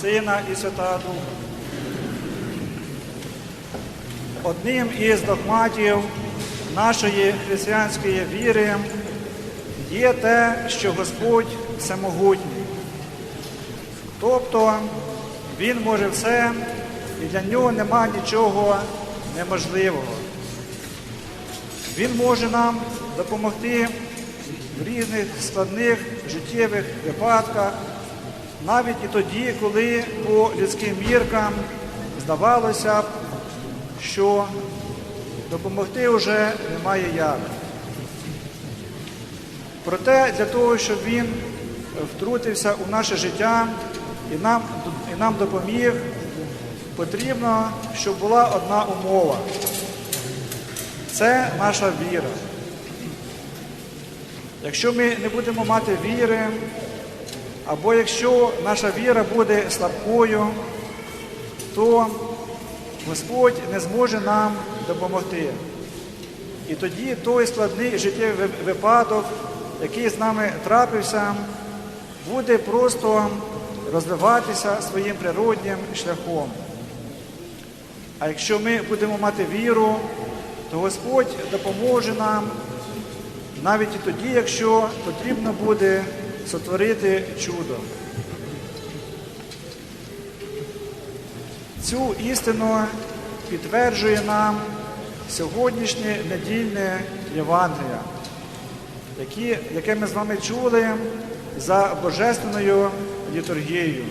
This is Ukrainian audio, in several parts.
Сина і Святого Духа. Одним із догматів нашої християнської віри є те, що Господь всемогутній. Тобто Він може все, і для нього нема нічого неможливого. Він може нам допомогти в різних складних життєвих випадках, навіть і тоді, коли по людським міркам здавалося б, що допомогти вже немає як. Проте для того, щоб він втрутився у наше життя і нам, і нам допоміг, потрібно, щоб була одна умова. Це наша віра. Якщо ми не будемо мати віри, або якщо наша віра буде слабкою, то Господь не зможе нам допомогти. І тоді той складний життєвий випадок, який з нами трапився, буде просто розвиватися своїм природнім шляхом. А якщо ми будемо мати віру, то Господь допоможе нам навіть і тоді, якщо потрібно буде сотворити чудо. Цю істину підтверджує нам сьогоднішнє недільне Євангелія, які, яке ми з вами чули за Божественною літургією.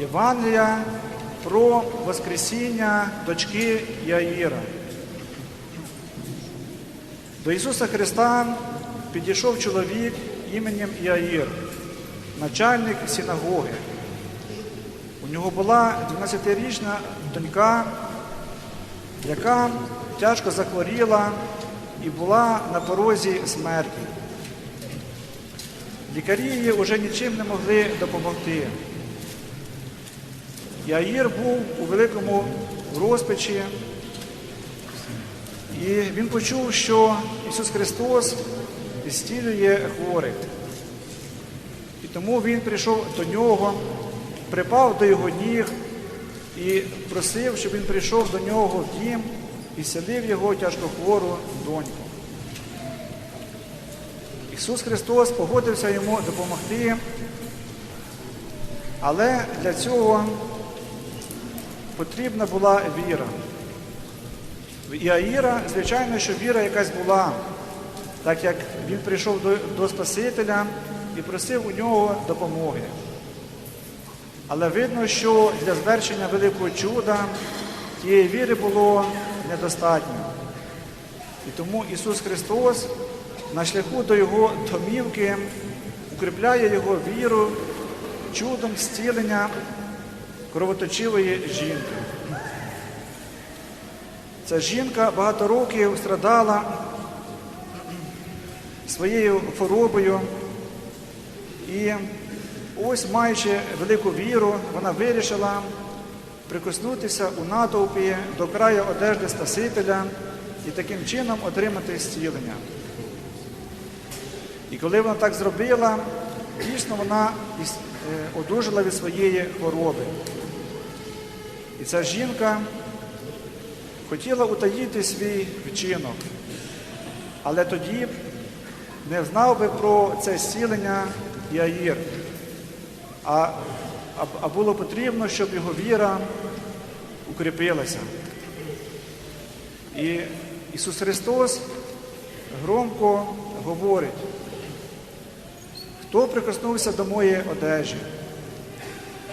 Євангелія про Воскресіння дочки Яїра. До Ісуса Христа підійшов чоловік іменем Іаїр, начальник синагоги. У нього була 12-річна донька, яка тяжко захворіла і була на порозі смерті. Лікарі її вже нічим не могли допомогти. Яїр був у великому розпачі, і він почув, що Ісус Христос зцілює хворих. І тому Він прийшов до нього, припав до його ніг і просив, щоб він прийшов до нього в дім і селив його тяжкохвору доньку. Ісус Христос погодився йому допомогти, але для цього потрібна була віра. В Іаїра, звичайно, що віра якась була, так як він прийшов до, до Спасителя і просив у нього допомоги. Але видно, що для звершення великого чуда тієї віри було недостатньо. І тому Ісус Христос на шляху до Його домівки укріпляє Його віру чудом зцілення кровоточивої жінки. Ця жінка багато років страдала своєю хворобою і ось, маючи велику віру, вона вирішила прикоснутися у натовпі до краю одежди Спасителя і таким чином отримати зцілення. І коли вона так зробила, дійсно вона одужала від своєї хвороби. І ця жінка хотіла утаїти свій вчинок, але тоді не знав би про це зцілення Яїр, а, а було потрібно, щоб його віра укріпилася. І Ісус Христос громко говорить, хто прикоснувся до моєї одежі.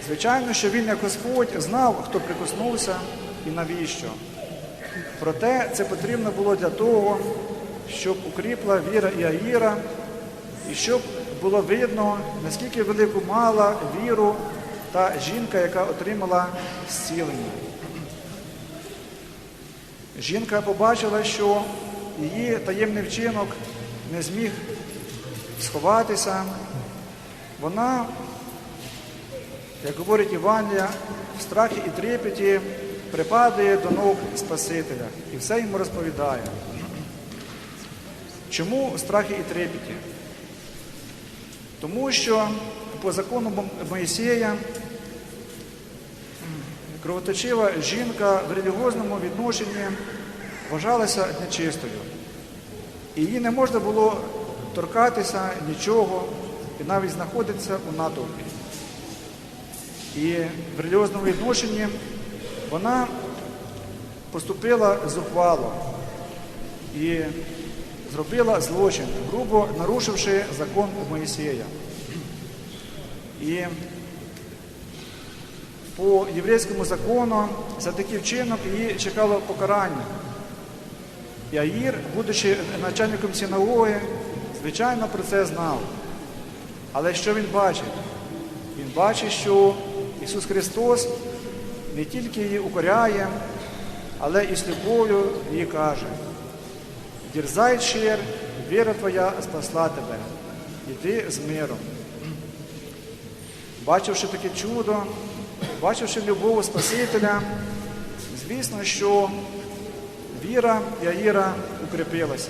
Звичайно, що Він, як Господь, знав, хто прикоснувся і навіщо. Проте це потрібно було для того, щоб укріпла віра Іаїра, і щоб було видно, наскільки велику мала віру та жінка, яка отримала зцілення. Жінка побачила, що її таємний вчинок не зміг сховатися. Вона, як говорить Іванія, в страхі і трепеті припадає до ног Спасителя і все йому розповідає. Чому страхи і трепеті? Тому що по закону Моїсея кровоточива жінка в релігіозному відношенні вважалася нечистою. І їй не можна було торкатися нічого і навіть знаходитися у натовпі. І в релігіозному відношенні вона поступила зухвало і зробила злочин, грубо нарушивши закон Моїсея. І по єврейському закону за такий вчинок її чекало покарання. І Аїр, будучи начальником синагоги, звичайно про це знав. Але що він бачить? Він бачить, що Ісус Христос не тільки її укоряє, але і з любов'ю їй каже: Дірзай чер, віра твоя спасла тебе, іди з миром. Бачивши таке чудо, бачивши любов Спасителя, звісно, що віра Яїра укріпилася.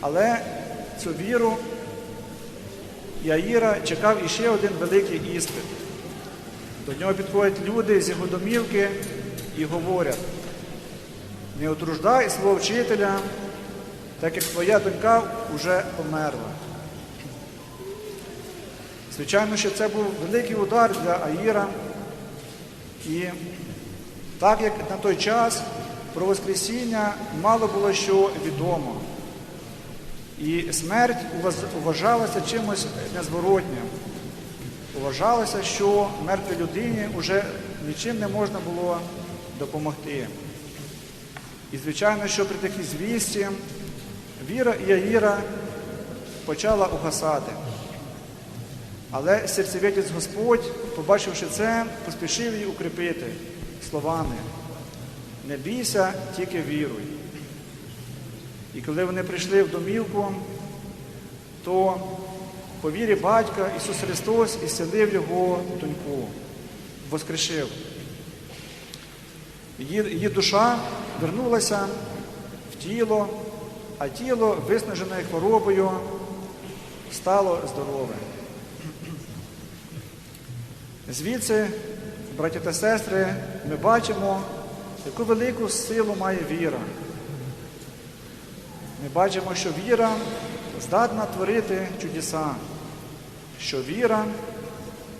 Але цю віру Яїра чекав іще один великий іспит. До нього підходять люди з його домівки і говорять, не утруждай свого вчителя, так як твоя донька вже померла. Звичайно, що це був великий удар для Аїра. І так як на той час про Воскресіння мало було що відомо. І смерть вважалася чимось незворотнім. Вважалося, що мертвій людині вже нічим не можна було допомогти. І, звичайно, що при такій звісті віра і Аїра почала угасати. Але серцевітець Господь, побачивши це, поспішив її укріпити словами. Не бійся, тільки віруй. І коли вони прийшли в домівку, то по вірі батька Ісус Христос ісцелив його доньку, воскрешив. Її, душа вернулася в тіло, а тіло, виснажене хворобою, стало здорове. Звідси, браті та сестри, ми бачимо, яку велику силу має віра. Ми бачимо, що віра здатна творити чудеса, що віра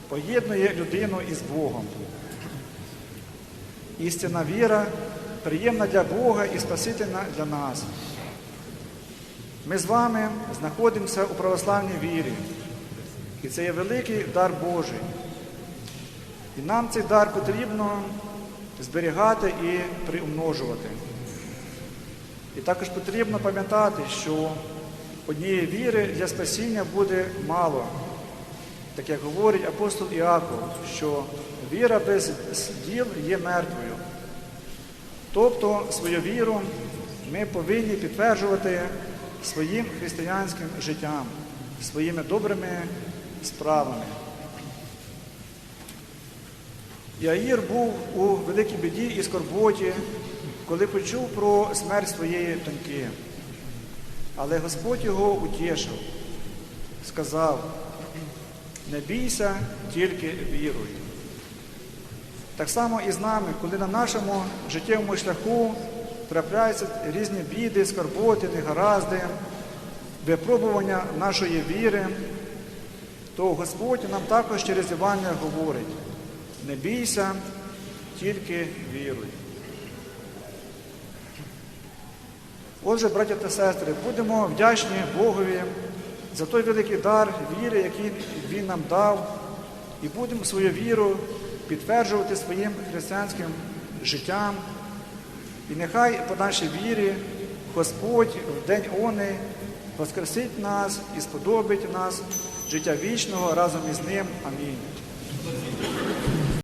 поєднує людину із Богом. Істинна віра приємна для Бога і спасительна для нас. Ми з вами знаходимося у православній вірі, і це є великий дар Божий. І нам цей дар потрібно зберігати і приумножувати. І також потрібно пам'ятати, що однієї віри для спасіння буде мало. Так як говорить апостол Іаков, що віра без діл є мертвою. Тобто свою віру ми повинні підтверджувати своїм християнським життям, своїми добрими справами. Яїр був у великій біді і скорботі, коли почув про смерть своєї доньки. Але Господь його утішив, сказав, не бійся, тільки віруй. Так само і з нами, коли на нашому життєвому шляху трапляються різні біди, скорботи, негаразди, випробування нашої віри, то Господь нам також через Івання говорить, не бійся, тільки віруй. Отже, браття та сестри, будемо вдячні Богові за той великий дар віри, який Він нам дав, і будемо свою віру підтверджувати своїм християнським життям. І нехай по нашій вірі Господь в день Они воскресить нас і сподобить нас життя вічного разом із Ним. Амінь.